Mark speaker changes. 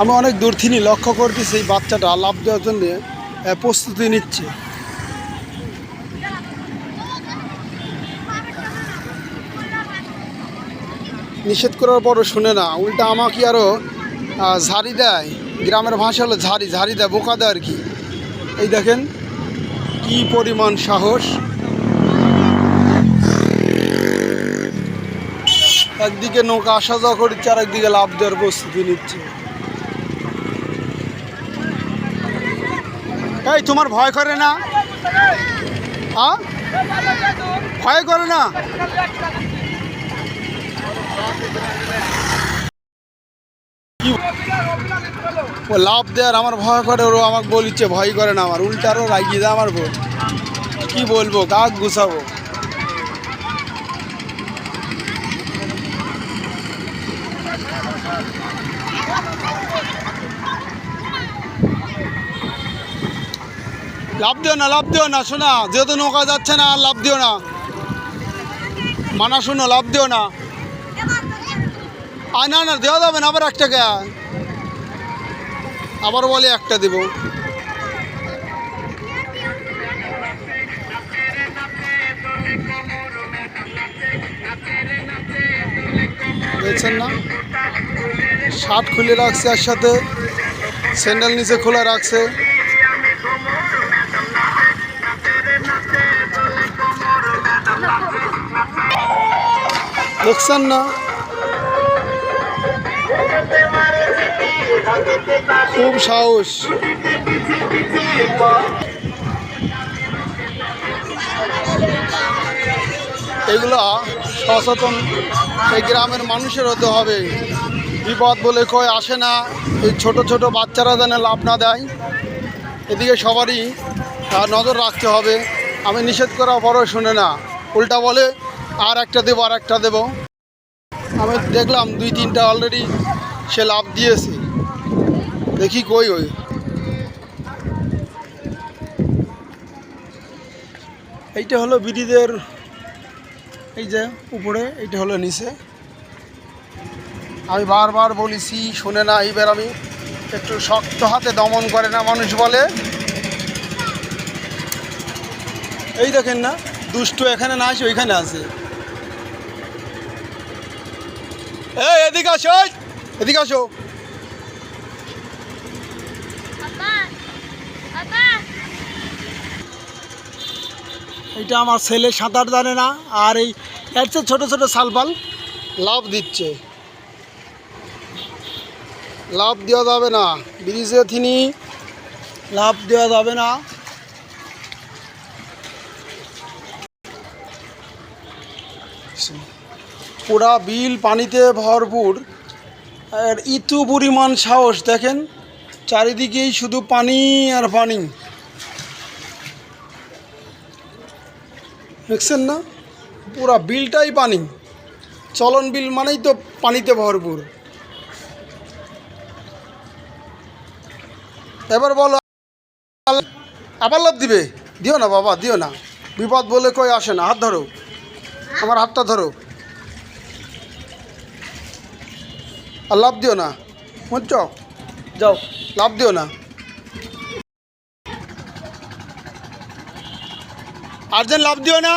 Speaker 1: আমি অনেক দূর থেকে লক্ষ্য করছি সেই বাচ্চাটা লাভ দেওয়ার জন্য প্রস্তুতি নিচ্ছে। নিষেধ করার পরও শুনে না, উল্টা আমাকে আরও ঝাড়ি দেয়, গ্রামের ভাষা হলো ঝাড়ি ঝাড়ি দেয়, বোকা দেয় আর কি। এই দেখেন, কি পরিমাণ সাহস। একদিকে নৌকা আসা যাওয়া করছে আর একদিকে লাভ দেওয়ার প্রস্তুতি নিচ্ছে। এই, তোমার ভয় করে না? ভয় করে না? ও, লাভ দেয়ার আমার ভয় করে ওরা আমাকে বলিচ্ছে, ভয় করে না আমার। উল্টা আরও রাগিয়ে দেয় আমার বোন কি বলব কাক গুছাবো। লাভ দিও না, লাভ দিও না, শোনা, যেহেতু নৌকা যাচ্ছে না আর লাভ দিও না। মানা শোনো লাভ দিও না। আর না না, দেওয়া যাবে না, আবার একটা টাকা আবার বলে একটা দেব। দেখছেন না? শার্ট খুলে রাখছে একসাথে, স্যান্ডেল নিচে খোলা রাখছে। দেখছেন না। খুব সাহস। এগুলা সচেতন এই গ্রামের মানুষের হতে হবে। বিপদ বলে কয় আসে না, এই ছোট ছোট বাচ্চারা যেন লাভ না দেয়। এদিকে সবারই নজর রাখতে হবে। আমি নিষেধ করার পরও শুনে না। উল্টা বলে, আর একটা দেবো, আর একটা দেবো। আমি দেখলাম দুই, তিনটা অলরেডি সে লাভ দিয়েছে। দেখি কই ওই। এইটা হলো বিডিদের, এই যে উপরে, এইটা হলো নিচে। আমি বারবার বলেছি, শুনে না, এইবার আমি একটু শক্ত হাতে দমন করে না, মানুষ বলে। এই দেখেন না, দুষ্টু এখানে না আসে, ওইখানে আছে এই, এদিকে আসো এদিকে আসো! এটা আমার ছেলে সাঁতার জানে না, আর এই, এর চেয়ে ছোটো ছোটো সালপাল লাভ দিচ্ছে। লাভ দেওয়া যাবে না, ব্রিজে তিনি লাভ দেওয়া যাবে না। পুরা বিল পানিতে ভরপুর। আর ইতু পরিমাণ সাহস, দেখেন, চারিদিকেই শুধু পানি আর পানি। দেখছেন না? পুরা বিলটাই পানি। চলন বিল মানেই তো পানিতে ভরপুর। এবার বলো, আবার লাভ দিবে? দিও না বাবা, দিও না। বিপদ বলে কই আসে না, হাত ধরো। আমার হাতটা ধরো। আর লাভ দিও না। বুঝছ? যাও। লাভ দিও না। আর যেন লাভ দিও না।